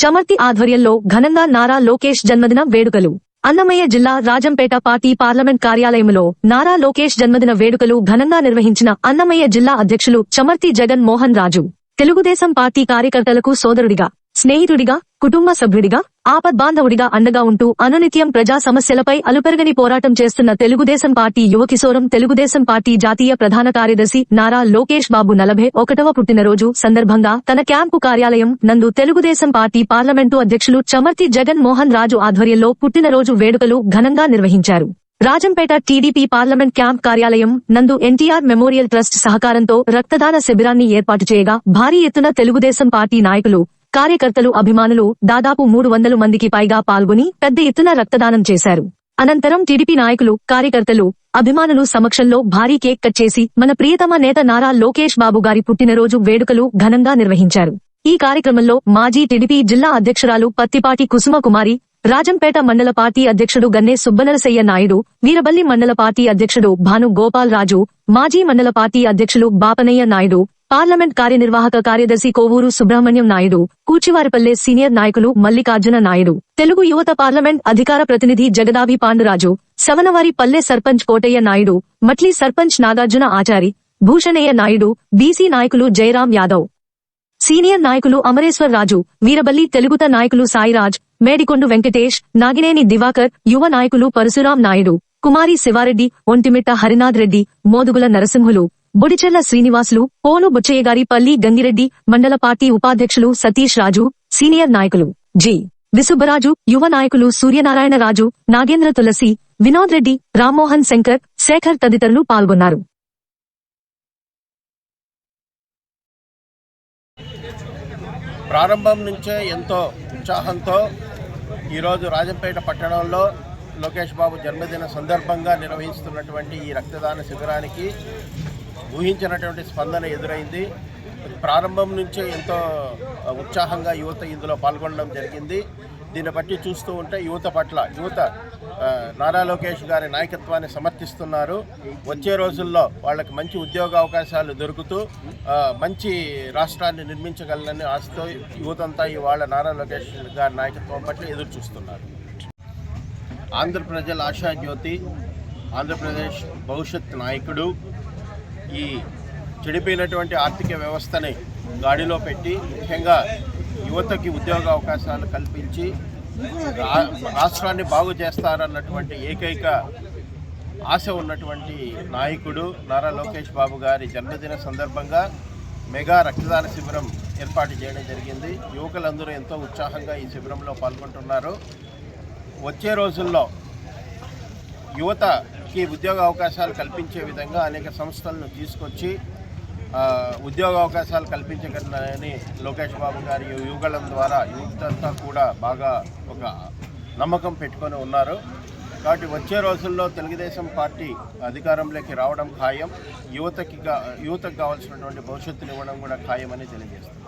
చమర్తి ఆధ్వర్యంలో ఘనంగా నారా లోకేష్ జన్మదిన వేడుకలు. అన్నమయ్య జిల్లా రాజంపేట పార్టీ పార్లమెంట్ కార్యాలయంలో నారా లోకేష్ జన్మదిన వేడుకలు ఘనంగా నిర్వహించిన అన్నమయ్య జిల్లా అధ్యక్షులు చమర్తి జగన్ మోహన్ రాజు. తెలుగుదేశం పార్టీ కార్యకర్తలకు సోదరుడిగా స్నేహితుడిగా కుటుంబ సభ్యుడిగా ఆపద్బాంధవుడిగా అండగా ఉంటూ అనునిత్యం ప్రజా సమస్యలపై అలుపెరగని పోరాటం చేస్తున్న తెలుగుదేశం పార్టీ యువకిశోరం తెలుగుదేశం పార్టీ జాతీయ ప్రధాన కార్యదర్శి నారా లోకేష్ బాబు నలభై ఒకటవ పుట్టినరోజు సందర్భంగా తన క్యాంపు కార్యాలయం నందు తెలుగుదేశం పార్టీ పార్లమెంటు అధ్యక్షులు చమర్తి జగన్ మోహన్ రాజు ఆధ్వర్యంలో పుట్టినరోజు వేడుకలు ఘనంగా నిర్వహించారు. రాజంపేట టీడీపీ పార్లమెంట్ క్యాంప్ కార్యాలయం నందు ఎన్టీఆర్ మెమోరియల్ ట్రస్ట్ సహకారంతో రక్తదాన శిబిరాన్ని ఏర్పాటు చేయగా భారీ ఎత్తున తెలుగుదేశం పార్టీ నాయకులు కార్యకర్తలు అభిమానులు దాదాపు మూడు వందల మందికి పైగా పాల్గొని పెద్ద ఎత్తున రక్తదానం చేశారు. అనంతరం టీడీపీ నాయకులు కార్యకర్తలు అభిమానులు సమక్షంలో భారీ కేక్ కట్ చేసి మన ప్రియతమ నేత నారా లోకేష్ బాబు గారి పుట్టినరోజు వేడుకలు ఘనంగా నిర్వహించారు. ఈ కార్యక్రమంలో మాజీ టీడీపీ జిల్లా అధ్యక్షురాలు పత్తిపాటి కుసుమ కుమారి రాజంపేట మండల పార్టీ అధ్యక్షుడు గన్నే సుబ్బనరసయ్య నాయుడు వీరబల్లి మండల పార్టీ అధ్యక్షుడు భాను గోపాల్ రాజు మాజీ మండల పార్టీ అధ్యక్షులు బాపనయ్య నాయుడు పార్లమెంట్ కార్యనిర్వాహక కార్యదర్శి కోవూరు సుబ్రహ్మణ్యం నాయుడు కూచివారిపల్లె సీనియర్ నాయకులు మల్లికార్జున నాయుడు తెలుగు యువత పార్లమెంట్ అధికార ప్రతినిధి జగదాభి పాండురాజు సవనవారి పల్లె సర్పంచ్ కోటయ్య నాయుడు మట్లీ సర్పంచ్ నాగార్జున ఆచారి భూషణయ్య నాయుడు బీసీ నాయకులు జయరాం యాదవ్. సీనియర్ నాయకులు అమరేశ్వర్ రాజు వీరబల్లి తెలుగుత నాయకులు సాయిరాజ్ మేడికొండు వెంకటేష్ నాగినేని దివాకర్ యువ నాయకులు పరశురాం నాయుడు కుమారి శివారెడ్డి ఒంటిమిట్ట హరినాథ్ రెడ్డి మోదుగుల నరసింహులు బొడిచెల్ల శ్రీనివాసులు పోలు బుచ్చయ్యగారి పల్లి గంగిరెడ్డి మండల పార్టీ ఉపాధ్యక్షులు సతీష్ రాజు సీనియర్ నాయకులు జి. విసుబ్బరాజు యువ నాయకులు సూర్యనారాయణ రాజు నాగేంద్ర తులసి వినోద్ రెడ్డి రామ్మోహన్ శంకర్ శేఖర్ తదితరులు పాల్గొన్నారు. ప్రారంభం నుంచే ఎంతో ఉత్సాహంతో ఈరోజు రాజంపేట పట్టణంలో లోకేష్ బాబు జన్మదిన సందర్భంగా నిర్వహిస్తున్నటువంటి ఈ రక్తదాన శిబిరానికి ఊహించినటువంటి స్పందన ఎదురైంది. ప్రారంభం నుంచే ఎంతో ఉత్సాహంగా యువత ఇందులో పాల్గొనడం జరిగింది. దీన్ని బట్టి చూస్తూ ఉంటే యువత పట్ల యువత నారా లోకేష్ గారి నాయకత్వాన్ని సమర్థిస్తున్నారు. వచ్చే రోజుల్లో వాళ్ళకి మంచి ఉద్యోగ అవకాశాలు దొరుకుతూ మంచి రాష్ట్రాన్ని నిర్మించగలనని ఆశతో యువతంతా ఇవాళ నారా లోకేష్ గారి నాయకత్వం పట్ల ఎదురు చూస్తున్నారు. ఆంధ్రప్రజల ఆశాజ్యోతి ఆంధ్రప్రదేశ్ భవిష్యత్ నాయకుడు ఈ చెడిపోయినటువంటి ఆర్థిక వ్యవస్థని గాడిలో పెట్టి ముఖ్యంగా యువతకి ఉద్యోగ అవకాశాలు కల్పించి రాష్ట్రాన్ని బాగు చేస్తారన్నటువంటి ఏకైక ఆశ ఉన్నటువంటి నాయకుడు నారా లోకేష్ బాబు గారి జన్మదిన సందర్భంగా మెగా రక్తదాన శిబిరం ఏర్పాటు చేయడం జరిగింది. యువకులందరూ ఎంతో ఉత్సాహంగా ఈ శిబిరంలో పాల్గొంటున్నారు. వచ్చే రోజుల్లో యువత కి ఉద్యోగ అవకాశాలు కల్పించే విధంగా అనేక సంస్థలను తీసుకొచ్చి ఉద్యోగ అవకాశాలు కల్పించగలని లోకేష్ బాబు గారి యువగళం ద్వారా యువతంతా కూడా బాగా ఒక నమ్మకం పెట్టుకొని ఉన్నారు. కాబట్టి వచ్చే రోజుల్లో తెలుగుదేశం పార్టీ అధికారంలోకి రావడం ఖాయం. యువతకి యువతకు కావాల్సినటువంటి భవిష్యత్తుని ఇవ్వడం కూడా ఖాయమని తెలియజేస్తుంది